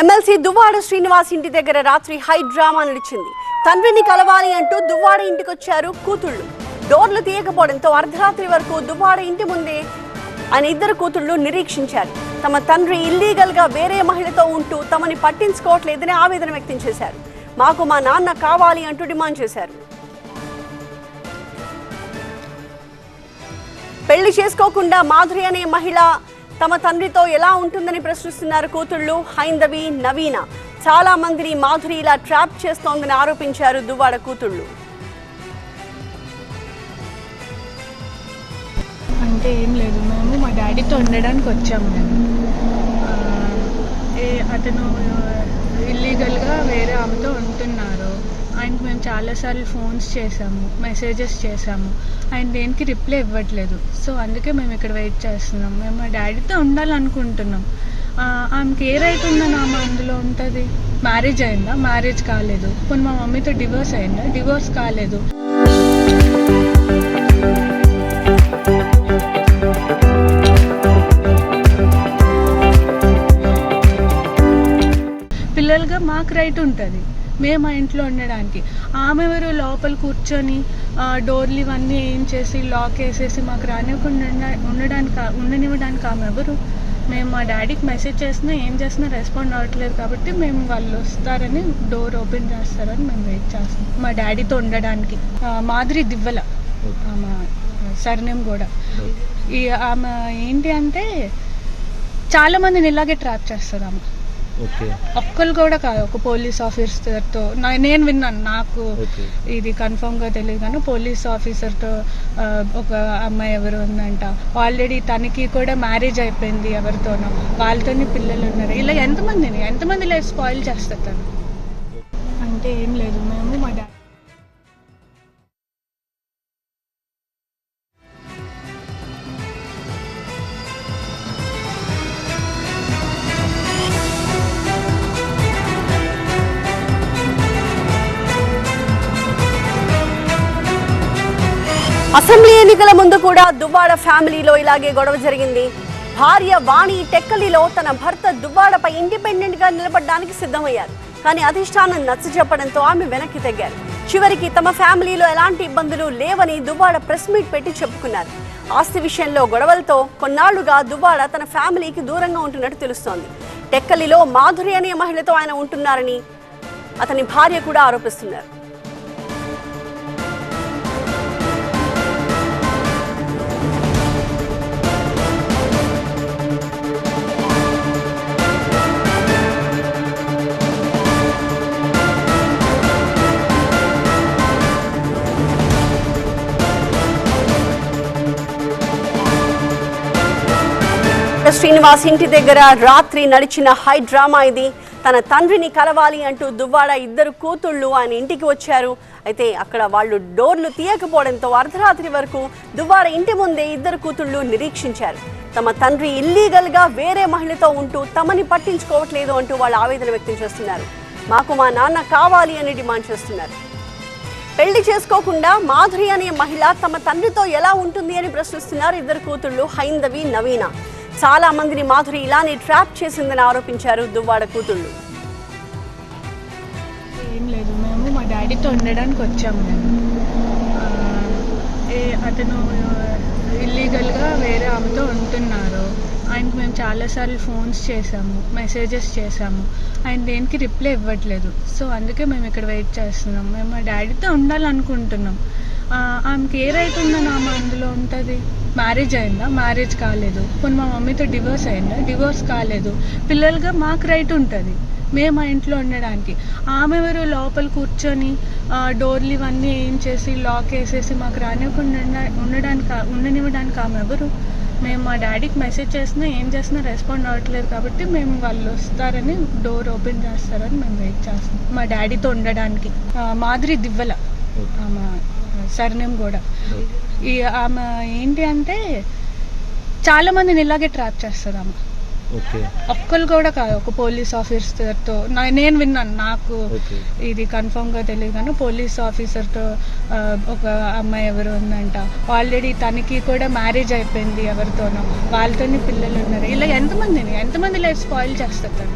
MLC Duvvada Srinivas ఇంటి దగ్గర రాత్రి హై డ్రామా నడిచింది తండ్రిని కలవాలి అంటూ దువ్వాడ ఇంటికొచ్చారు కూతుళ్ళు. డోర్లు తీయకపోవడంతో అర్ధరాత్రి వరకు దువ్వాడ ఇంటి ముందే ఆయన ఇద్దరు కూతుళ్ళు నిరీక్షించారు. తమ తండ్రి ఇల్లీగల్గా వేరే మహిళతో ఉంటూ తమని పట్టించుకోవట్లేదని ఆవేదన వ్యక్తం చేశారు. మాకు మా నాన్న కావాలి అంటూ డిమాండ్ చేశారు. పెళ్ళి చేసుకోకుండా మాధురి అనే మహిళ తమ తండ్రితో ఎలా ఉంటుందని ప్రశ్నిస్తున్నారు కూతుళ్ళు హైందవి నవీన. చాలా మందిని మాధురి ఇలా ట్రాప్ చేస్తోందని ఆరోపించారు దువ్వాడ కూతుళ్ళు. అంటే ఏం లేదు మేము మా డాడీతో ఉండడానికి వచ్చాము మేము. ఏ అతను ఇల్లీగల్గా వేరే ఆమెతో ఉంటున్నారు ఆయనకి మేము చాలాసార్లు ఫోన్స్ చేసాము మెసేజెస్ చేసాము ఆయన దేనికి రిప్లై ఇవ్వట్లేదు. సో అందుకే మేము ఇక్కడ వెయిట్ చేస్తున్నాం. మేము మా డాడీతో ఉండాలనుకుంటున్నాం. ఆమెకి ఏ రైట్ ఉందని ఆమె అందులో ఉంటుంది? మ్యారేజ్ అయిందా? మ్యారేజ్ కాలేదు. కొన్ని మా మమ్మీతో డివోర్స్ అయిందా? డివోర్స్ కాలేదు. పిల్లలుగా మాకు రైట్ ఉంటుంది. మేము మా ఇంట్లో ఉండడానికి. ఆమె ఎవరు లోపల కూర్చొని డోర్లు ఇవన్నీ ఏం చేసి లాక్ వేసేసి మాకు రానివ్వకుండా ఉండ- ఉండడానికి ఉండనివ్వడానికి ఆమె ఎవరు? మేము మా డాడీకి మెసేజ్ చేసినా ఏం చేసినా రెస్పాండ్ అవ్వట్లేదు కాబట్టి మేము వాళ్ళు వస్తారని డోర్ ఓపెన్ చేస్తారని మేము వెయిట్ చేస్తాం. మా డాడీతో ఉండడానికి. ఆ, మాధురి దివ్వల. ఆమె సర్నేమ్ కూడా. ఈ ఆమె ఏంటి అంటే చాలా మందిని ఇలాగే ట్రాప్ చేస్తుంది ఆమె. ఒక్కరు కూడా కాదు ఒక పోలీస్ ఆఫీసర్తో. నేను విన్నాను నాకు ఇది కన్ఫర్మ్గా తెలియదు కానీ పోలీస్ ఆఫీసర్తో ఒక అమ్మాయి ఎవరు ఉందంట. ఆల్రెడీ తనకి కూడా మ్యారేజ్ అయిపోయింది ఎవరితోనో. వాళ్ళతోనే పిల్లలు ఉన్నారు. ఇలా ఎంతమందిని ఎంతమంది లైఫ్ స్పాయిల్ చేస్తారు తను? అంటే ఏం లేదు మేము అసెంబ్లీ ఎన్నికల ముందు కూడా దువ్వాడ ఫ్యామిలీలో ఇలాగే గొడవ జరిగింది. భార్య వాణి టెక్కలిలో తన భర్త దువ్వాడపై ఇండిపెండెంట్గా నిలబడడానికి సిద్ధమయ్యారు. కానీ అధిష్టానం నచ్చ చెప్పడంతో ఆమె వెనక్కి తగ్గారు. చివరికి తమ ఫ్యామిలీలో ఎలాంటి ఇబ్బందులు లేవని దువ్వాడ ప్రెస్ మీట్ పెట్టి చెప్పుకున్నారు. ఆస్తి విషయంలో గొడవలతో కొన్నాళ్ళుగా దువ్వాడ తన ఫ్యామిలీకి దూరంగా ఉంటున్నట్టు తెలుస్తోంది. టెక్కలిలో మాధురి అనే మహిళతో ఆయన ఉంటున్నారని అతని భార్య కూడా ఆరోపిస్తున్నారు. శ్రీనివాస్ ఇంటి దగ్గర రాత్రి నడిచిన హై డ్రామా ఇది. తన తండ్రిని కలవాలి అంటూ దువ్వాడ ఇద్దరు కూతుళ్ళు ఆయన ఇంటికి వచ్చారు. అయితే అక్కడ వాళ్ళు డోర్లు తీయకపోవడంతో అర్ధరాత్రి వరకు దువ్వాడ ఇంటి ముందే ఇద్దరు కూతుళ్ళు నిరీక్షించారు. తమ తండ్రి ఇల్లీగల్గా వేరే మహిళతో ఉంటూ తమని పట్టించుకోవట్లేదు అంటూ వాళ్ళు ఆవేదన వ్యక్తం చేస్తున్నారు. మాకు మా నాన్న కావాలి అని డిమాండ్ చేస్తున్నారు. పెళ్ళి చేసుకోకుండా మాధురి అనే మహిళ తమ తండ్రితో ఎలా ఉంటుంది అని ప్రశ్నిస్తున్నారు ఇద్దరు కూతుళ్ళు హైందవి నవీన. చాలా మందిని మాధురి ఇలానే ట్రాప్ చేసిందని ఆరోపించారు దువ్వాడ కూతుళ్ళు. ఏం లేదు మేము మా డాడీతో ఉండడానికి వచ్చాము మేము. ఏ అతను ఇల్లీగల్గా వేరే ఆమెతో ఉంటున్నారు. ఆయనకి మేము చాలాసార్లు ఫోన్స్ చేసాము మెసేజెస్ చేసాము ఆయన దేనికి రిప్లై ఇవ్వట్లేదు. సో అందుకే మేము ఇక్కడ వెయిట్ చేస్తున్నాం. మేము మా డాడీతో ఉండాలనుకుంటున్నాం. ఆమెకి ఏ రైట్ ఉందని ఆమె అందులో ఉంటుంది? మ్యారేజ్ అయిందా? మ్యారేజ్ కాలేదు. కొన్ని మా మమ్మీతో డివోర్స్ అయిందా? డివోర్స్ కాలేదు. పిల్లలుగా మాకు రైట్ ఉంటుంది. మేము మా ఇంట్లో ఉండడానికి. ఆమె ఎవరు లోపల కూర్చొని డోర్లు ఇవన్నీ ఏం చేసి లాక్ వేసేసి మాకు రానివ్వకుండా ఉండ- ఉండడానికి ఉండనివ్వడానికి ఆమె ఎవరు? మేము మా డాడీకి మెసేజ్ చేసినా ఏం చేసినా రెస్పాండ్ అవ్వట్లేదు కాబట్టి మేము వాళ్ళు వస్తారని డోర్ ఓపెన్ చేస్తారని మేము వెయిట్ చేస్తాం మా డాడీతో ఉండడానికి. ఆ, మాధురి దివ్వల. ఆమె సర్నేమ్ కూడా ఈ ఆమె ఏంటి అంటే చాలా మందిని ఇలాగే ట్రాప్ చేస్తుంది ఆమె. ఓకే. ఒక్కరు కూడా కాదు ఒక పోలీస్ ఆఫీసర్తో నేను విన్నాను నాకు ఇది కన్ఫర్మ్గా తెలియదు కానీ పోలీస్ ఆఫీసర్తో ఒక అమ్మాయి ఎవరు ఉందంట. ఆల్రెడీ తనకి కూడా మ్యారేజ్ అయిపోయింది ఎవరితోనో. వాళ్ళతోనే పిల్లలు ఉన్నారు. ఇలా ఎంతమందిని ఎంతమంది లైఫ్ స్పాయిల్ చేస్తారు